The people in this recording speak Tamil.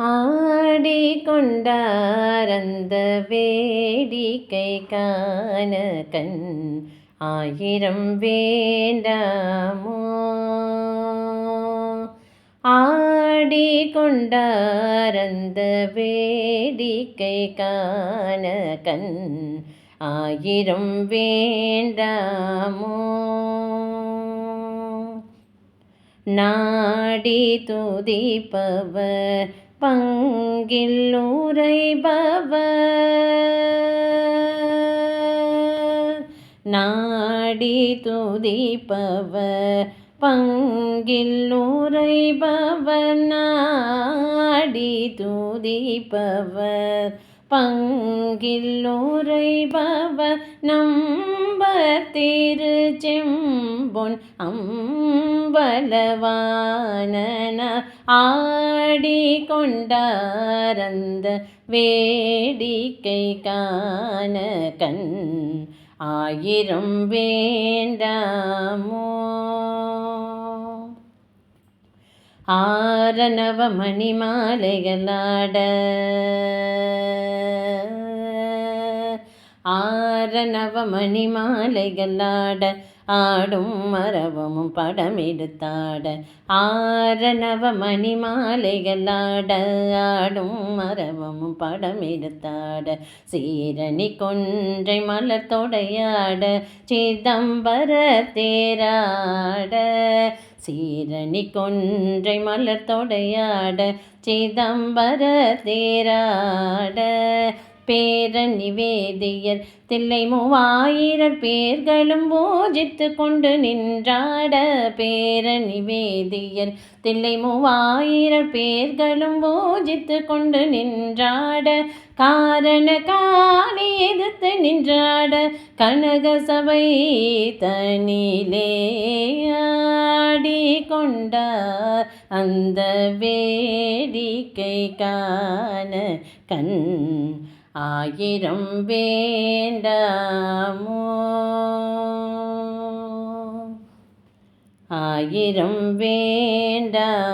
ஆடி கொண்டாரந்த வேடிக்கை காண கண் ஆயிரம் வேண்டாமோ? ஆடி கொண்டாரந்த வேடிக்கை காண கண் ஆயிரம் வேண்டாமோ? நாடி துதிப்பவர் பங்கில் உரைபவர் நாடி துதிப்பவர் பங்கில் உரைபவர் நாடி துதிப்பவர் பங்கில் உரைபவர் நம்பர் திரு அம்பொன் அம்பலவானன ஆடி கொண்டாரந்த வேடிக்கை காண கண் ஆயிரம் வேண்டாமோ? ஆரணவ மணிமாலைகளாட ஆரணவ மணிமாலைகளாட ஆடும் மரவமும் படமெடுத்தாட. ஆரணவ மணிமாலைகளாட ஆடும் மரவமும் படமெடுத்தாட. சீரணி கொன்றை மலர் தொடையாட சிதம்பர தேராட. சீரணி கொன்றை மலர் தொடையாட சிதம்பர தேராட. பேரன் நிவேதியர். தில்லை மூவாயிரர் பேர்களும் பூஜித்து கொண்டு நின்றாட பேரன் நிவேதியர். தில்லை மூவாயிரர் பேர்களும் பூஜித்து கொண்டு நின்றாட காரண காணி எதிர்த்து நின்றாட கனக சபை தனிலே ஆடி கொண்டார். அந்த வேடிக்கை காண கண் ஆயிரம் வேண்டாமோ? ஆயிரம் வேண்டாமோ?